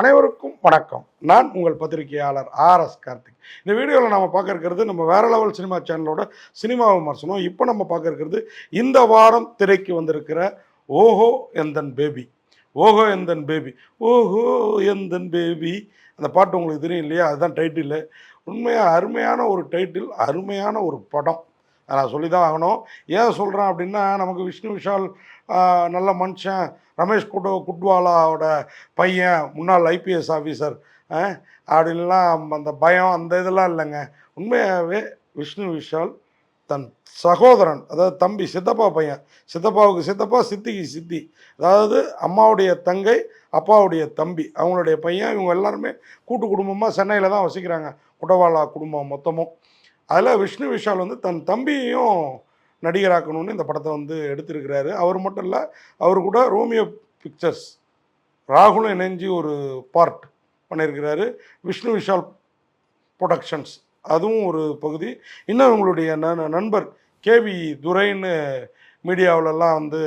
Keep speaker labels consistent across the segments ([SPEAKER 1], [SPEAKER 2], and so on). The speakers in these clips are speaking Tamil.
[SPEAKER 1] அனைவருக்கும் வணக்கம். நான் உங்கள் பத்திரிகையாளர் ஆர் எஸ் கார்த்திக். இந்த வீடியோவில் நம்ம பார்க்க இருக்கிறது நம்ம வேற லெவல் சினிமா சேனலோட சினிமா விமர்சனம். இப்போ நம்ம பார்க்க இருக்கிறது இந்த வாரம் திரைக்கு வந்திருக்கிற ஓஹோ எந்தன் பேபி. ஓஹோ எந்தன் பேபி. ஓஹோ எந்தன் பேபி. அந்த பாட்டு உங்களுக்கு தெரியும் இல்லையா? அதுதான் டைட்டில் உண்மையாக அருமையான ஒரு டைட்டில் அருமையான ஒரு படம். அதை நான் சொல்லி தான் ஆகணும். ஏன் சொல்கிறேன் அப்படின்னா நமக்கு விஷ்ணு விஷால் நல்ல மனுஷன் ரமேஷ் குட் குட்வாலாவோட பையன் முன்னாள் ஐபிஎஸ் ஆஃபீஸர் அப்படின்லாம் அந்த பயம் அந்த இதெல்லாம் இல்லைங்க. உண்மையாகவே விஷ்ணு விஷால் தன் சகோதரன் அதாவது தம்பி சித்தப்பா பையன். சித்தப்பாவுக்கு சித்தப்பா சித்திக்கு சித்தி. அதாவது அம்மாவுடைய தங்கை அப்பாவுடைய தம்பி. அவங்களுடைய பையன் இவங்க எல்லாருமே கூட்டு குடும்பமாக சென்னையில் தான் வசிக்கிறாங்க. குடவாலா குடும்பம் மொத்தமும். அதில் விஷ்ணு விஷால் வந்து தன் தம்பியையும் நடிகராக்கணும்னு இந்த படத்தை வந்து எடுத்திருக்கிறாரு. அவர் மட்டும் இல்லை அவர் கூட ரோமியோ பிக்சர்ஸ் ராகுலும் இணைஞ்சு ஒரு பார்ட் பண்ணியிருக்கிறாரு. விஷ்ணு விஷால் ப்ரொடக்ஷன்ஸ் அதுவும் ஒரு பகுதி. இன்னும் உங்களுடைய ந- நண்பர் கேவி துரைன்னு மீடியாவிலலாம் வந்து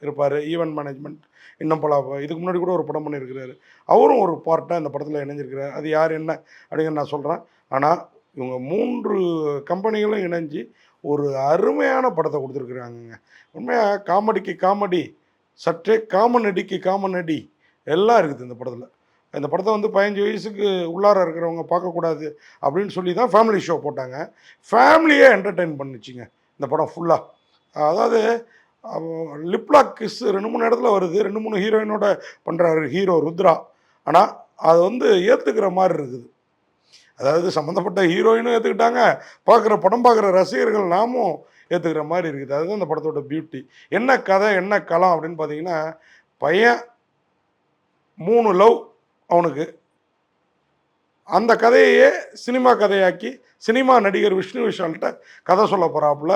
[SPEAKER 1] இருப்பார். ஈவெண்ட் மேனேஜ்மெண்ட் இன்னும் பல இதுக்கு முன்னாடி கூட ஒரு படம் பண்ணியிருக்கிறாரு. அவரும் ஒரு பார்ட்டாக இந்த படத்தில் இணைஞ்சிருக்கிறார். அது யார் என்ன அப்படிங்கிற நான் சொல்கிறேன் ஆனால் இவங்க மூன்று கம்பெனிகளும் இணைஞ்சு ஒரு அருமையான படத்தை கொடுத்துருக்குறாங்கங்க. உண்மையாக காமெடிக்கு காமெடி சற்றே காமன் அடிக்கு காமன் அடி எல்லாம் இருக்குது இந்த படத்தில். இந்த படத்தை வந்து பதினஞ்சு வயசுக்கு உள்ளார இருக்கிறவங்க பார்க்கக்கூடாது அப்படின்னு சொல்லி தான் ஃபேமிலி ஷோ போட்டாங்க. ஃபேமிலியே என்டர்டெயின் பண்ணுச்சுங்க இந்த படம் ஃபுல்லாக அதாவது லிப்லாக் கிஸ் ரெண்டு மூணு இடத்துல வருது. ரெண்டு மூணு ஹீரோயினோட பண்ணுறாரு ஹீரோ ருத்ரா. ஆனால் அது வந்து ஏற்றுக்கிற மாதிரி இருக்குது. அதாவது சம்மந்தப்பட்ட ஹீரோயினும் ஏற்றுக்கிட்டாங்க பார்க்குற படம் பார்க்குற ரசிகர்கள் நாமும் ஏற்றுக்கிற மாதிரி இருக்குது. அதுதான் அந்த படத்தோட பியூட்டி என்ன கதை என்ன களம் அப்படின்னு பார்த்தீங்கன்னா பையன் மூணு லவ் அவனுக்கு. அந்த கதையையே சினிமா கதையாக்கி சினிமா நடிகர் விஷ்ணு விஷால்கிட்ட கதை சொல்ல போகிறாப்புல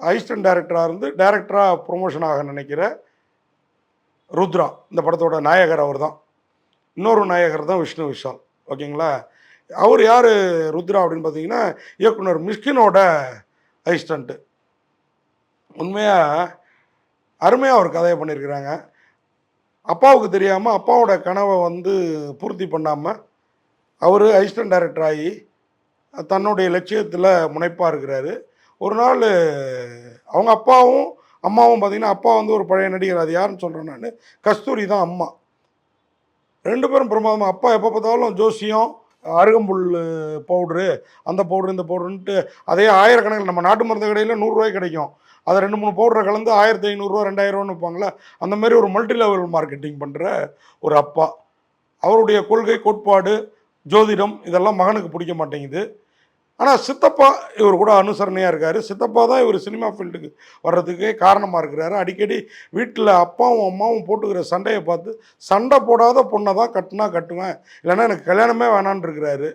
[SPEAKER 1] அசிஸ்டன்ட் டைரக்டராக இருந்து டைரக்டராக ப்ரொமோஷன் ஆக நினைக்கிற ருத்ரா. இந்த படத்தோட நாயகர் அவர் தான் இன்னொரு நாயகர் தான் விஷ்ணு விஷால். ஓகேங்களா? அவர் யார் ருத்ரா அப்படின்னு பார்த்தீங்கன்னா இயக்குனர் மிஷ்கினோட அசிஸ்டண்ட்டு உண்மையாக அருமையாக அவர் கதையை பண்ணியிருக்கிறாங்க. அப்பாவுக்கு தெரியாமல் அப்பாவோட கனவை வந்து பூர்த்தி பண்ணாமல் அவர் அசிஸ்டன்ட் டைரக்டர் ஆகி தன்னுடைய லட்சியத்தில் முனைப்பாக இருக்கிறாரு. ஒரு நாள் அவங்க அப்பாவும் அம்மாவும் பார்த்தீங்கன்னா அப்பா வந்து ஒரு பழைய நடிகர் அது யாருன்னு சொல்கிறேன் நான் கஸ்தூரி தான் அம்மா. ரெண்டு பேரும் பிரமாதமாக அப்பா எப்போ பார்த்தாலும் ஜோசியம் அருகம்புல் பவுட்ரு அந்த பவுட்ரு இந்த பவுட்ருன்ட்டு அதே ஆயிரக்கணக்கில் நம்ம நாட்டு மருந்து கடையில் நூறுரூவாய்க்கு கிடைக்கும். அதை ரெண்டு மூணு பவுடரை கலந்து ஆயிரத்தி ஐநூறுரூவா ரெண்டாயிரரூவான்னு வைப்பாங்களே அந்த மாதிரி ஒரு மல்டி லெவல் மார்க்கெட்டிங் பண்ணுற ஒரு அப்பா. அவருடைய கொள்கை கோட்பாடு ஜோதிடம் இதெல்லாம் மகனுக்கு பிடிக்க மாட்டேங்குது. ஆனால் சித்தப்பா இவர் கூட அனுசரணையாக இருக்கார். சித்தப்பா தான் இவர் சினிமா ஃபீல்டுக்கு வர்றதுக்கே காரணமாக இருக்கிறாரு. அடிக்கடி வீட்டில் அப்பாவும் அம்மாவும் போட்டுக்கிற சண்டையை பார்த்து சண்டை போடாத பொண்ணை தான் கட்டுனா கட்டுவேன். இல்லைன்னா எனக்கு கல்யாணமே வேணான்னு இருக்கிறாரு.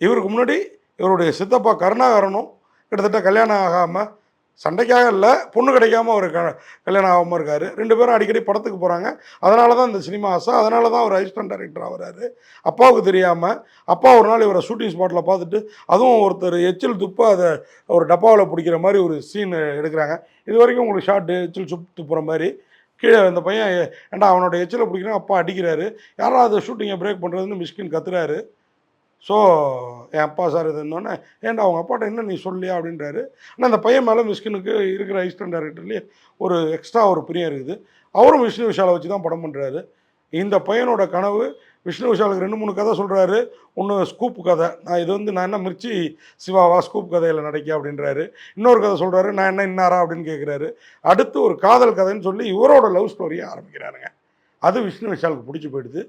[SPEAKER 1] இவருக்கு முன்னாடி இவருடைய சித்தப்பா கருணாகரனும் கிட்டத்தட்ட கல்யாணம் ஆகாமல் சண்டைக்காக இல்லை பொண்ணு கிடைக்காம அவர் க கல்யாணம் ஆகாமல் இருக்கார். ரெண்டு பேரும் அடிக்கடி படத்துக்கு போகிறாங்க அதனால தான் இந்த சினிமா ஆசை. அதனால தான் அவர் அசிஸ்டன்ட் டைரக்டர் ஆகிறாரு. அப்பாவுக்கு தெரியாமல் அப்பா ஒரு நாள் இவரை ஷூட்டிங் ஸ்பாட்டில் பார்த்துட்டு அதுவும் ஒருத்தர் எச்சில் துப்பை அதை ஒரு டப்பாவில் பிடிக்கிற மாதிரி ஒரு சீன் எடுக்கிறாங்க. இது வரைக்கும் உங்களுக்கு ஷார்ட்டு எச்சில் சுப் துப்புற மாதிரி கீழே இந்த பையன் ஏண்டா அவனோட எச்சில் பிடிக்கிறான் அப்பா அடிக்கிறாரு. யாராவது ஷூட்டிங்கை பிரேக் பண்ணுறதுன்னு மிஷ்கின் கத்துறாரு. ஸோ என் அப்பா சார் இது என்னோடனே ஏன்டா அவங்க அப்பாட்ட என்ன நீ சொல்லியா? அப்படின்றாரு. ஆனால் அந்த பையன் மேலே மிஷ்கினுக்கு இருக்கிற அசிஸ்டன்ட் டைரக்டர்லேயே ஒரு எக்ஸ்ட்ரா ஒரு பிரியம் இருக்குது. அவரும் விஷ்ணு விஷாலை வச்சு தான் படம் பண்ணுறாரு இந்த பையனோட கனவு விஷ்ணு விஷாலுக்கு ரெண்டு மூணு கதை சொல்கிறாரு ஒன்று ஸ்கூப் கதை. நான் இது வந்து நான் என்ன மிர்ச்சி சிவாவா ஸ்கூப் கதையில் நடிக்க அப்படின்றாரு. இன்னொரு கதை சொல்கிறாரு நான் என்ன இன்னாரா? அப்படின்னு கேட்குறாரு அடுத்து ஒரு காதல் கதைன்னு சொல்லி இவரோட லவ் ஸ்டோரியை ஆரம்பிக்கிறாருங்க. அது விஷ்ணு விஷாலுக்கு பிடிச்சி போயிடுது.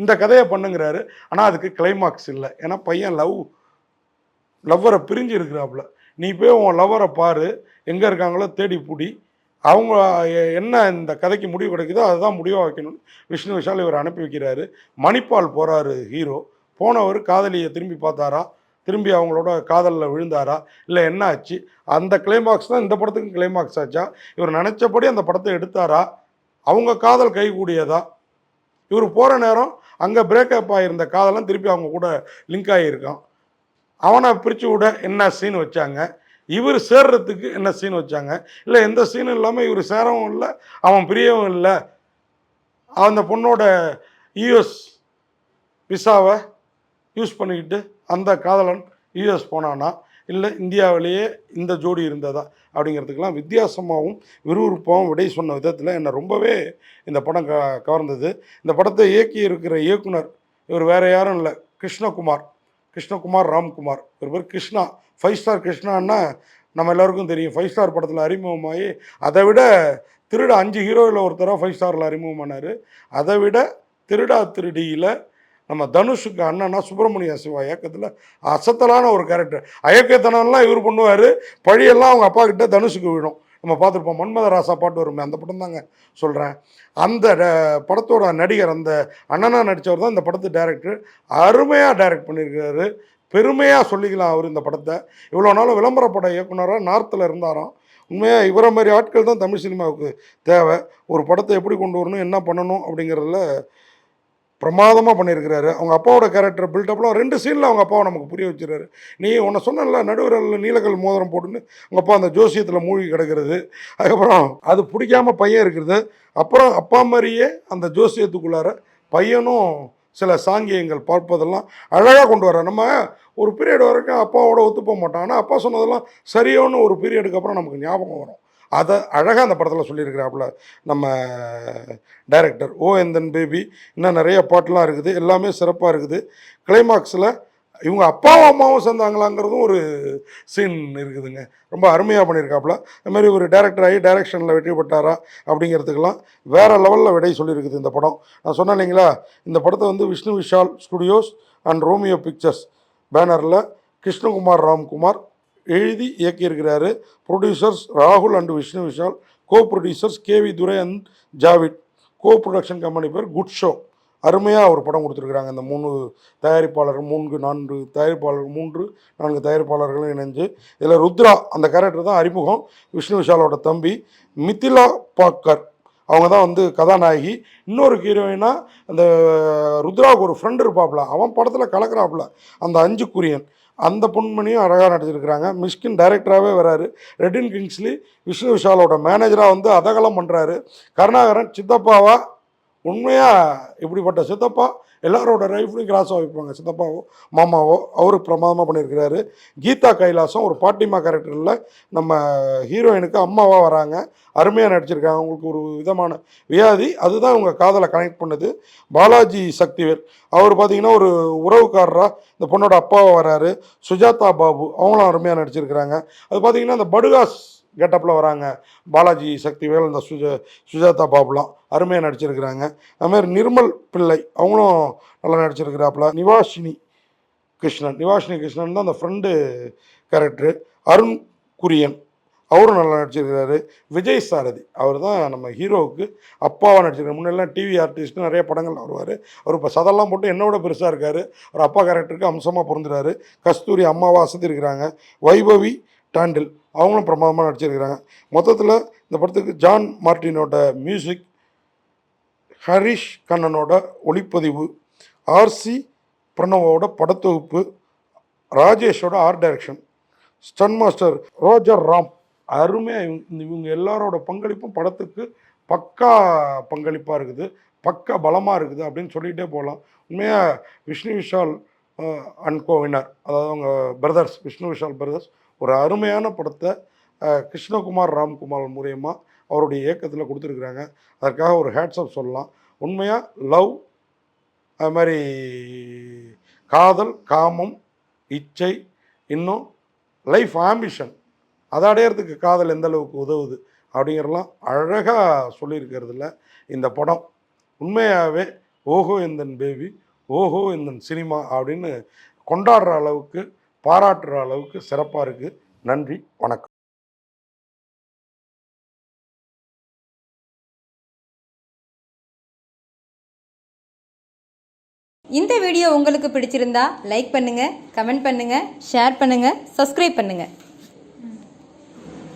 [SPEAKER 1] இந்த கதையை பண்ணுங்கிறாரு. ஆனால் அதுக்கு கிளைமாக்ஸ் இல்லை. ஏன்னா பையன் லவ் லவ்வரை பிரிஞ்சு இருக்கிறாப்புல. நீ போய் உன் லவ்வரை பாரு. எங்கே இருக்காங்களோ தேடி பிடி. அவங்க என்ன இந்த கதைக்கு முடிவு கிடைக்குதோ அதுதான் முடிவாக வைக்கணும்னு விஷ்ணு விஷால் இவர் அனுப்பி வைக்கிறாரு. மணிப்பால் போகிறாரு ஹீரோ போனவர் காதலியை திரும்பி பார்த்தாரா? திரும்பி அவங்களோட காதலில் விழுந்தாரா? இல்லை என்ன ஆச்சு? அந்த கிளைமாக்ஸ் தான் இந்த படத்துக்கும் கிளைமாக்ஸ் ஆச்சா? இவர் நினச்சபடி அந்த படத்தை எடுத்தாரா? அவங்க காதல் கைகூடியதா? இவர் போகிற நேரம் அங்கே பிரேக்கப் ஆகியிருந்த காதெல்லாம் திருப்பி அவங்க கூட லிங்க் ஆகியிருக்கான் அவனை பிரித்து விட என்ன சீன் வச்சாங்க? இவர் சேர்றதுக்கு என்ன சீன் வச்சாங்க? இல்லை எந்த சீனும் இல்லாமல் இவர் சேரவும் இல்லை அவன் பிரியவும் இல்லை. அந்த பொண்ணோட யூஎஸ் விசாவை யூஸ் பண்ணிக்கிட்டு அந்த காதலன் யூஎஸ் போனான்னா இல்லை இந்தியாவிலேயே இந்த ஜோடி இருந்ததா அப்படிங்கிறதுக்கெல்லாம் வித்தியாசமாகவும் விறுவிறுப்பாகவும் விடை சொன்ன விதத்தில் என்னை ரொம்பவே இந்த படம் க கவர்ந்தது. இந்த படத்தை இயக்கி இருக்கிற இயக்குனர் இவர் வேறு யாரும் இல்லை. கிருஷ்ணகுமார். கிருஷ்ணகுமார் ராம்குமார். இவர் பேர் கிருஷ்ணா. ஃபைவ் ஸ்டார் கிருஷ்ணான்னா நம்ம எல்லாருக்கும் தெரியும். ஃபைவ் ஸ்டார் படத்தில் அறிமுகமாகி அதை விட திருட அஞ்சு ஹீரோவில் ஒருத்தராக ஃபைவ் ஸ்டாரில் அறிமுகமானார். அதை விட திருடா திருடியில் நம்ம தனுஷுக்கு அண்ணனா சுப்பிரமணிய சிவா இயக்கத்தில் அசத்தலான ஒரு கேரக்டர் அயக்கத்தனம்லாம் இவர் பண்ணுவார். பழியெல்லாம் அவங்க அப்பா கிட்ட தனுஷுக்கு விழும். நம்ம பார்த்துருப்போம். மன்மத ராசா பாட்டு வருமே அந்த படம் தாங்க சொல்கிறேன் அந்த படத்தோட நடிகர் அந்த அண்ணனா நடித்தவர் தான் இந்த படத்து டைரக்டர் அருமையாக டைரக்ட் பண்ணியிருக்காரு பெருமையாக சொல்லிக்கலாம் அவர் இந்த படத்தை. இவ்வளோ நாளும் விளம்பர பட இயக்குனராக நார்த்தில் இருந்தாராம். உண்மையாக இவரை மாதிரி ஆட்கள் தான் தமிழ் சினிமாவுக்கு தேவை. ஒரு படத்தை எப்படி கொண்டு வரணும் என்ன பண்ணணும் அப்படிங்கிறதுல பிரமாதமாக பண்ணியிருக்கிறாரு. அவங்க அப்பாவோட கேரக்டர் பில்டப்லாம் ரெண்டு சீனில் அவங்க அப்பாவை நமக்கு புரிய வச்சுறாரு நீ உன்னை சொன்னல நடுவரில் நீலக்கல் மோதிரம் போட்டுன்னு அவங்க அப்பா அந்த ஜோசியத்தில் மூழ்கி கிடக்கிறது. அதுக்கப்புறம் அது பிடிக்காம பையன் இருக்கிறது அப்புறம் அப்பா மாதிரியே அந்த ஜோசியத்துக்குள்ளார பையனும் சில சாங்கியங்கள் பார்ப்பதெல்லாம் அழகாக கொண்டு வர நம்ம ஒரு பீரியட் வரைக்கும் அப்பாவோட ஒத்து போக மாட்டோம். ஆனால் அப்பா சொன்னதெல்லாம் சரியோன்னு ஒரு பீரியடுக்கு அப்புறம் நமக்கு ஞாபகம் வரும். அதை அழகாக அந்த படத்தில் சொல்லியிருக்கிறாப்புல. நம்ம டைரக்டர் ஓ எந்தன் பேபி இன்னும் நிறைய பாட்டெலாம் இருக்குது எல்லாமே சிறப்பாக இருக்குது. கிளைமாக்ஸில் இவங்க அப்பாவும் அம்மாவும் சேர்ந்தாங்களாங்கிறதும் ஒரு சீன் இருக்குதுங்க. ரொம்ப அருமையாக பண்ணியிருக்காப்புல. அது மாதிரி ஒரு டேரக்டர் ஆகி டைரக்ஷனில் வெற்றி பெற்றாரா அப்படிங்கிறதுக்கெல்லாம் வேறு லெவலில் விடை சொல்லியிருக்குது இந்த படம். நான் சொன்னேன் இல்லைங்களா இந்த படத்தை வந்து Vishnu Vishal studios and Romeo pictures பேனரில் Krishnakumar Ramkumar எழுதி இயக்கியிருக்கிறாரு. ப்ரொடியூசர்ஸ் ராகுல் and Vishnu Vishal co producers KV Durai and Javid. Co production company பேர் குட் ஷோ அருமையாக ஒரு படம் கொடுத்துருக்குறாங்க. இந்த மூணு தயாரிப்பாளர்கள் மூன்று நான்கு தயாரிப்பாளர்கள் மூன்று நான்கு தயாரிப்பாளர்களும் இணைஞ்சு. இதில் ருத்ரா அந்த கேரக்டர் தான் அறிமுகம். விஷ்ணு விஷாலோட தம்பி மிதிலா பாக்கர். அவங்க தான் வந்து கதாநாயகி. இன்னொரு ஹீரோயினா அந்த ருத்ராவுக்கு ஒரு ஃப்ரெண்டு இருப்பாப்புல அவன் படத்தில் கலக்கிறாப்புல அந்த அஞ்சு குரியன். அந்த பொன்மணியும் அழகாக நடிச்சிருக்கிறாங்க. மிஷ்கின் டைரக்டராகவே வராரு. ரெட்டின் கிங்ஸ்லி விஷ்ணு விஷாலோட மேனேஜராக வந்து அதகலம் பண்ணுறாரு கருணாகரன் சித்தப்பாவா உண்மையாக இப்படிப்பட்ட சித்தப்பா எல்லாரோட லைஃப்லையும் கிராஸ் வைப்பாங்க சித்தப்பாவோ மாமாவோ அவரு பிரமாதமாக பண்ணியிருக்கிறாரு. கீதா கைலாசம் ஒரு பாட்டிமா கேரக்டரில் நம்ம ஹீரோயினுக்கு அம்மாவாக வராங்க. அருமையாக நடிச்சிருக்காங்க. அவங்களுக்கு ஒரு விதமான வியாதி. அதுதான் இவங்க காதலை கனெக்ட் பண்ணுது. பாலாஜி சக்திவேல். அவர் பார்த்தீங்கன்னா ஒரு உறவுக்காரராக இந்த பொண்ணோட அப்பாவை வராரு. சுஜாதா பாபு அவங்களும் அருமையாக நடிச்சிருக்கிறாங்க. அது பார்த்தீங்கன்னா இந்த படுகாஸ் கெட்டப்பில் வராங்க. பாலாஜி சக்திவேல் இந்த சுஜ சுஜாதா பாபுலாம் அருமையாக நடிச்சிருக்கிறாங்க. அதுமாதிரி நிர்மல் பிள்ளை அவங்களும் நல்லா நடிச்சிருக்கிறாப்புல. நிவாஷினி கிருஷ்ணன் நிவாஷினி கிருஷ்ணன் தான் அந்த ஃப்ரெண்டு கேரக்டரு அருண் குரியன் அவரும் நல்லா நடிச்சிருக்கிறாரு. விஜய் சாரதி அவர் தான் நம்ம ஹீரோவுக்கு அப்பாவாக நடிச்சிருக்காரு. முன்னெல்லாம் டிவி ஆர்டிஸ்ட்டு நிறைய படங்கள் வருவார். அவர் இப்போ சதெல்லாம் போட்டு என்னோட பெருசாக இருக்கார். அவர் அப்பா கேரக்டருக்கு அம்சமாக பொருந்துறாரு. கஸ்தூரி அம்மாவா வசதி இருக்கிறாங்க வைபவி டாண்டில் அவங்களும் பிரமாதமாக நடிச்சிருக்கிறாங்க. மொத்தத்தில் இந்த படத்துக்கு ஜான் மார்ட்டினோட மியூசிக் ஹரிஷ் கண்ணனோட ஒளிப்பதிவு ஆர்சி பிரணவோட படத்தொகுப்பு ராஜேஷோட art direction stunt master Roger Ram. அருமையாக இவங்க இவங்க எல்லாரோட பங்களிப்பும் படத்துக்கு பக்கா பங்களிப்பாக இருக்குது பக்கா பலமாக இருக்குது அப்படின்னு சொல்லிகிட்டே போகலாம். உண்மையாக விஷ்ணு விஷால் அண்ட் கோவினர் அதாவது அவங்க பிரதர்ஸ் விஷ்ணு விஷால் பிரதர்ஸ் ஒரு அருமையான படத்தை கிருஷ்ணகுமார் ராம்குமார் மூலயமா அவருடைய இயக்கத்தில் கொடுத்துருக்குறாங்க. அதற்காக ஒரு ஹேட்ஸ்அப் சொல்லலாம். உண்மையாக லவ் அது மாதிரி காதல் காமம் இச்சை இன்னும் லைஃப் ஆம்பிஷன். அதை அடையிறதுக்கு காதல் எந்த அளவுக்கு உதவுது அப்படிங்கிறலாம் அழகாக சொல்லியிருக்கிறதுல இந்த படம். உண்மையாகவே ஓஹோ எந்தன் பேபி ஓஹோ எந்தன் சினிமா அப்படின்னு கொண்டாடுற அளவுக்கு பாராட்டுற அளவுக்கு சிறப்பாக இருக்குது நன்றி வணக்கம்.
[SPEAKER 2] இந்த வீடியோ உங்களுக்கு பிடிச்சிருந்தா லைக் பண்ணுங்கள் கமெண்ட் பண்ணுங்கள் ஷேர் பண்ணுங்கள் சப்ஸ்கிரைப் பண்ணுங்கள்